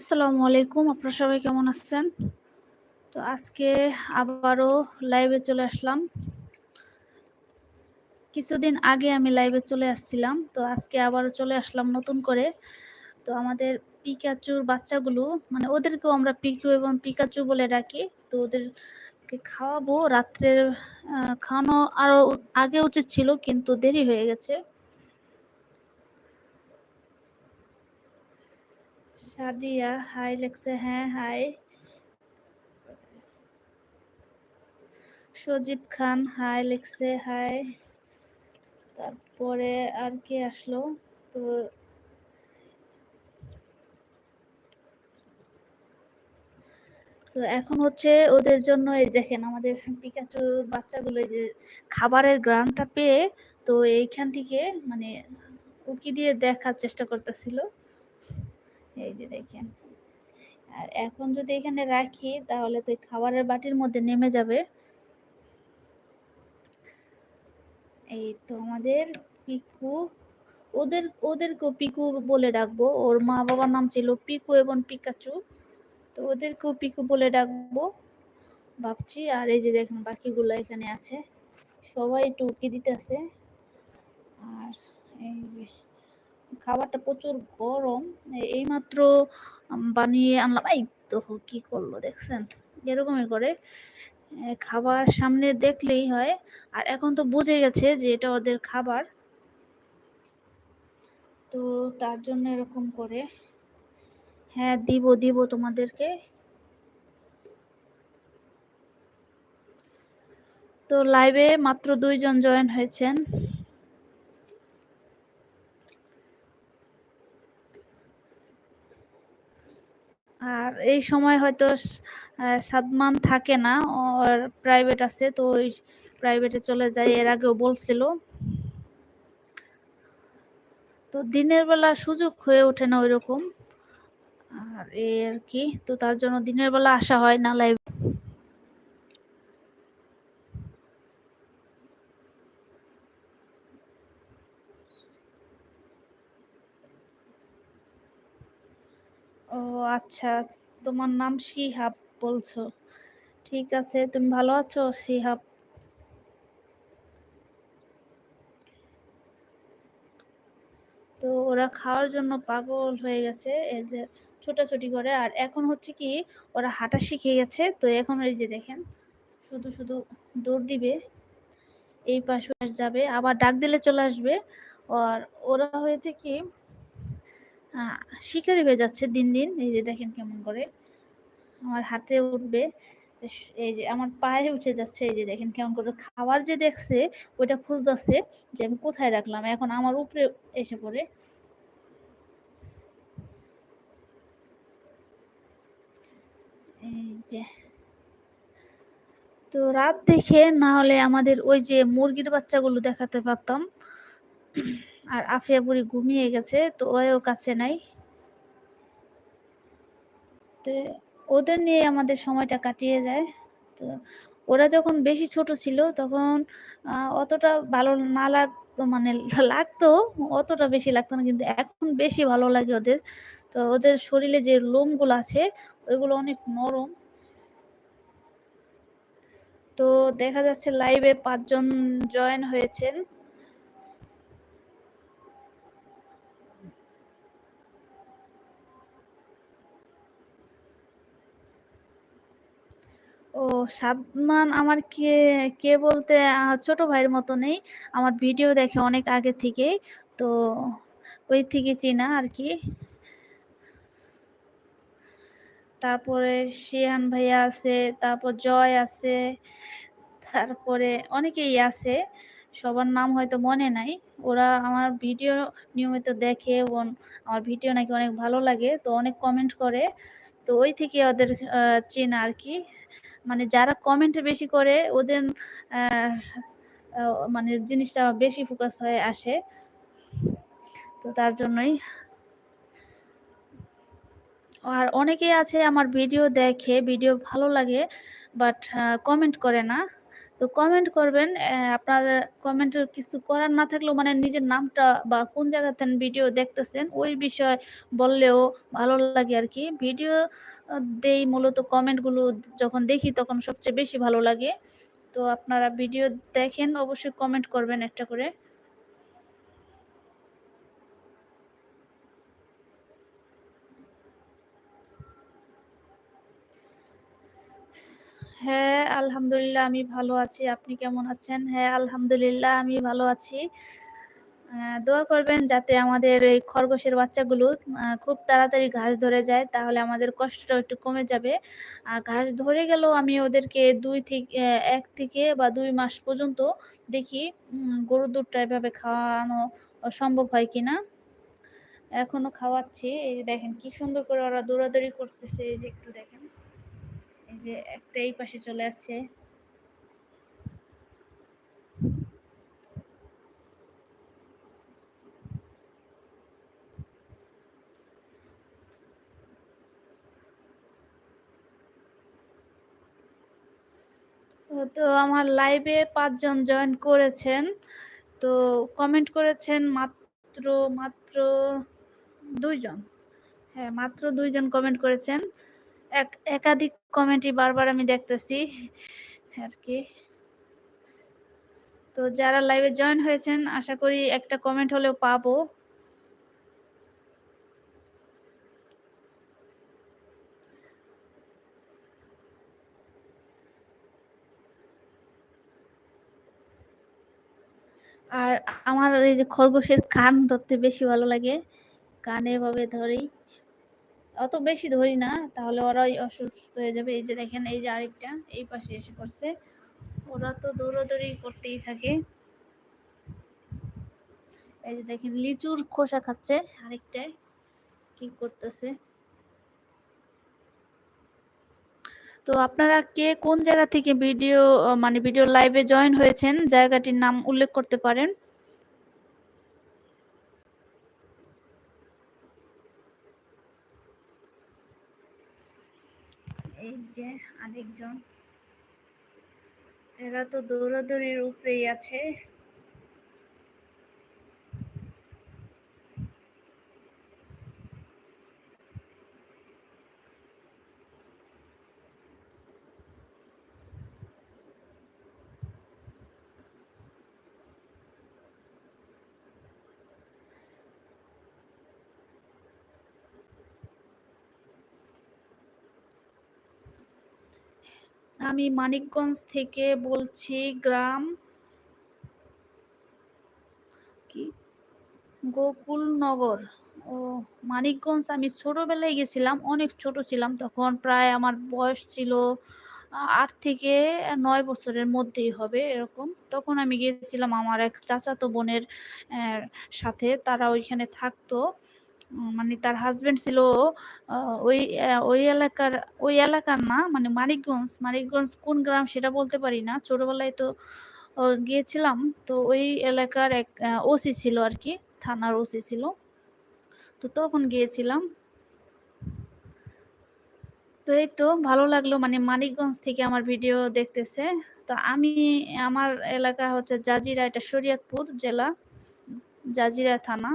আসসালামু আলাইকুম, আপনারা সবাই কেমন আছেন? তো আজকে আবারও লাইভে চলে আসলাম। কিছুদিন আগে আমি লাইভে চলে আসছিলাম, তো আজকে আবারও চলে আসলাম নতুন করে। তো আমাদের পিকাচুর বাচ্চাগুলো মানে ওদেরকেও আমরা পিকু এবং পিকাচু বলে ডাকি, তো ওদেরকে খাওয়াবো। রাত্রের খাওয়ানো আরও আগে উচিত ছিল, কিন্তু দেরি হয়ে গেছে। সাদিয়া হাই লেখছে হ্যাঁ হাই সজীব খান হাই লেখছে হাই তারপরে আর কি আসলো তো তো এখন হচ্ছে ওদের জন্য এই দেখেন আমাদের পিকাচু বাচ্চাগুলো যে খাবারের গ্রানটা পেয়ে তো এইখান থেকে মানে উকি দিয়ে দেখার চেষ্টা করতেছিল। এই যে দেখেন। আর এখন যদি এখানে রাখি, তাহলে তো খাবারের বাটির মধ্যে নেমে যাবে। এই তো আমাদের পিকু, ওদের, ওদেরকেও পিকু বলে ডাকবো। ওর মা বাবার নাম ছিল পিকু এবং পিকাচু। তো ওদেরকেও পিকু বলে ডাকবো। ভাবছি, আর এই যে দেখুন বাকিগুলো এখানে আছে। সবাই টুকি দিতেছে। আর এই যে খাবারটা প্রচুর গরম। এইমাত্র বানিয়ে আনলাম। এই তো কি করল, দেখছেন? এরকমই করে খাবার সামনে দেখলেই হয়। আর এখন তো বুঝে গেছে যে এটা ওদের খাবার। তো তার জন্য এরকম করে হ্যাঁ দিব দিব তোমাদেরকে। তো লাইভে মাত্র দুইজন জয়েন হয়েছেন। আর এই সময় হয়তো সাদমান থাকে না, ওর প্রাইভেট আছে, তো ওই প্রাইভেটে চলে যায়, এর আগেও বলছিল। তো দিনের বেলা সুযোগ হয়ে ওঠে না ওই রকম আর এই আর কি, তো তার জন্য দিনের বেলা আসা হয় না লাইভ ও আচ্ছা তোমার নাম শিহাব বলছো। ঠিক আছে, তুমি ভালো আছো শিহাব? তো ওরা খাওয়ার জন্য পাগল হয়ে গেছে এদের ছোটাছুটি করে। আর এখন হচ্ছে কি, ওরা হাঁটা শিখে গেছে। তো এখন এই যে দেখেন, শুধু শুধু দৌড় দিবে, এই পাশে যাবে, আবার ডাক দিলে চলে আসবে। আর ওরা হয়েছে কি শিকারি হয়ে যাচ্ছে দিন দিন। এই যে দেখেন কেমন করে। আমার হাতে উঠবে। এই যে আমার পায়ে উঠে যাচ্ছে। এই যে দেখেন কেমন করে খাবার যে দেখছে, ওইটা খুঁজতেছে যে আমি কোথায় রাখলাম। এখন আমার উপরে এসে পড়ে। এই যে। তো রাত দেখে না হলে আমাদের ওই যে মুরগির বাচ্চাগুলো দেখাতে পারতাম। আর আফিয়া বুড়ি ঘুমিয়ে গেছে, তো ওও কাছে নাই। তো ওদের নিয়ে আমাদের সময়টা কাটিয়ে যায়। তো ওরা যখন বেশি ছোট ছিল, তখন অতটা ভালো না লাগতো মানে লাগতো, অতটা বেশি লাগতো না, কিন্তু এখন বেশি ভালো লাগে ওদের। তো ওদের শরীরে যে লোমগুলো আছে, ওইগুলো অনেক নরম। তো দেখা যাচ্ছে লাইভে পাঁচজন জয়েন হয়েছেন ও সাদমান আমার কে কে বলতে ছোট ভাইয়ের মতো নেই। আমার ভিডিও দেখে অনেক আগে থেকেই, তো ওই থেকে চেনা আর কি। তারপরে শিহান ভাইয়া আছে, তারপর জয় আছে, তারপরে অনেকেই আছে, সবার নাম হয়তো মনে নাই। ওরা আমার ভিডিও নিয়মিত দেখে এবং আমার ভিডিও নাকি অনেক ভালো লাগে, তো অনেক কমেন্ট করে, তো ওই থেকে ওদের চেনা আর কি। মানে যারা কমেন্টে বেশি করে, ওদের মানে জিনিসটা বেশি ফোকাস হয়ে আসে। তো তার জন্যই। আর অনেকেই আছে আমার ভিডিও দেখে ভিডিও ভালো লাগে বাট কমেন্ট করে না। তো কমেন্ট করবেন আপনাদের কমেন্টের কিছু করার না থাকলেও মানে নিজের নামটা বা কোন জায়গাতে ভিডিও দেখতেছেন, ওই বিষয় বললেও ভালো লাগে আর কি। ভিডিও দেই মূলত কমেন্টগুলো যখন দেখি তখন সবচেয়ে বেশি ভালো লাগে। তো আপনারা ভিডিও দেখেন, অবশ্যই কমেন্ট করবেন একটা করে। হ্যাঁ আলহামদুলিল্লাহ আমি ভালো আছি। আপনি কেমন আছেন? হ্যাঁ আলহামদুলিল্লাহ আমি ভালো আছি। দোয়া করবেন যাতে আমাদের এই খরগোশের বাচ্চাগুলো খুব তাড়াতাড়ি ঘাস ধরে যায়, তাহলে আমাদের কষ্টটা একটু কমে যাবে। আর ঘাস ধরে গেলেও আমি ওদেরকে দুই থেকে এক থেকে বা দুই মাস পর্যন্ত দেখি গরুর দুধটা এভাবে খাওয়ানো সম্ভব হয় কিনা। এখনও খাওয়াচ্ছি। এই দেখেন কি সুন্দর করে ওরা দৌড়াদৌড়ি করতেছে। এই যে একটু দেখেন। এই যে একটা এই পাশে চলে আসছে। তো আমার লাইভে পাঁচজন জয়েন করেছেন। তো কমেন্ট করেছেন মাত্র মাত্র দুইজন। হ্যাঁ মাত্র দুইজন কমেন্ট করেছেন। এক, একাধিক কমেন্টই বারবার আমি দেখতেছি আর কি। তো যারা লাইভে জয়েন হয়েছেন, আশা করি একটা কমেন্ট হলেও পাবো। আর আমার এই যে খরগোশের কান ধরতে বেশি ভালো লাগে, কানে এভাবে ধরেই অত বেশি ধরি না, তাহলে ওরাই অসুস্থ হয়ে যাবে। এই যে দেখেন, এই যে আরেকটা, এই পাশে এসে পড়ছে। ওরা তো দৌড়াদৌড়ি করতেই থাকে। এই যে দেখেন, লিচুর খোসা খাচ্ছে আরেকটাই কি করতেছে? তো আপনারা কে কোন জায়গা থেকে ভিডিও মানে ভিডিও লাইভে জয়েন হয়েছেন, জায়গাটির নাম উল্লেখ করতে পারেন। যে আরেকজন। এরা তো দৌড়াদৌড়ির উপরেই আছে। আমি মানিকগঞ্জ থেকে বলছি গ্রাম কি? গোকুলনগর। ও, মানিকগঞ্জ আমি ছোটবেলায় গেছিলাম, অনেক ছোট ছিলাম, তখন প্রায় আমার বয়স ছিল আট থেকে নয় বছরের মধ্যেই হবে এরকম। তখন আমি গিয়েছিলাম আমার এক চাচাতো বোনের সাথে, তারা ওইখানে থাকতো। মানে তার হাজবেন্ড ছিল ওই ওই এলাকার ওই এলাকার না মানে মানিকগঞ্জ মানিকগঞ্জ কোন গ্রাম সেটা বলতে পারি না, ছোটবেলায় তো গিয়েছিলাম, তো ওই এলাকার এক ওসি ছিল আর কি থানার ওসি ছিল, তো তখন গিয়েছিলাম। তো এই তো ভালো লাগল মানে মানিকগঞ্জ থেকে আমার ভিডিও দেখতেছে, তো আমি, আমার এলাকা হচ্ছে জাজিরা, এটা শরিয়তপুর জেলা, জাজিরা থানা।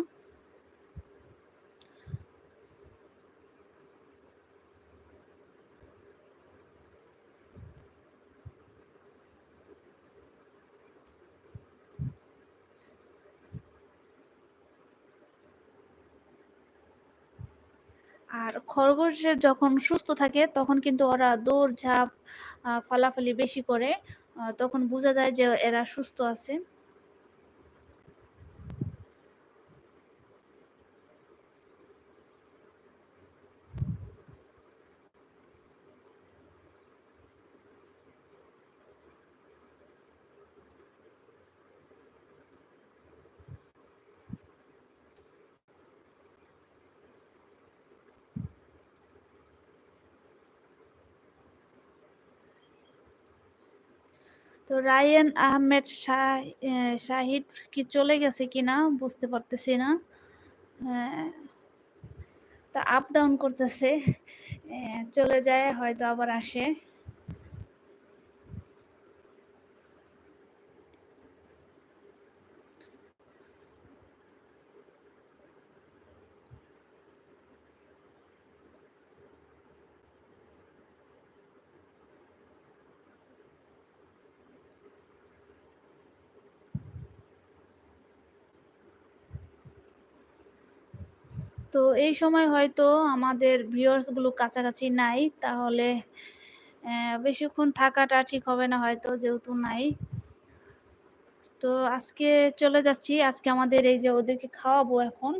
আর খরগোশ যখন সুস্থ থাকে, তখন কিন্তু ওরা দৌড়-ঝাঁপ ফালাফালি বেশি করে। তখন বোঝা যায় যে এরা সুস্থ আছে। তো রায়ান আহমেদ শাহিদ কি চলে গেছে কিনা বুঝতে পারতেছি না। তা আপ ডাউন করতেছে। চলে যায়, হয়তো আবার আসে। তো এই সময় হয়তো আমাদের ভিউয়ার্সগুলো কাছাকাছি নাই, তাহলে বেশিক্ষণ থাকাটা ঠিক হবে না হয়তো, যেহেতু নাই। তো আজকে চলে যাচ্ছি, আজকে আমাদের এই যে ওদেরকে খাওয়াবো এখন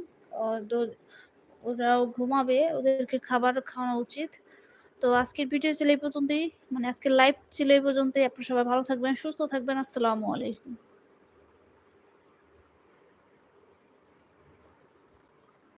ওরাও ঘুমাবে, ওদেরকে খাবার খাওয়ানো উচিত। তো আজকের ভিডিও ছিল এই পর্যন্তই মানে আজকের লাইভ ছিল এই পর্যন্তই, আপনারা সবাই ভালো থাকবেন, সুস্থ থাকবেন, আসসালামু আলাইকুম।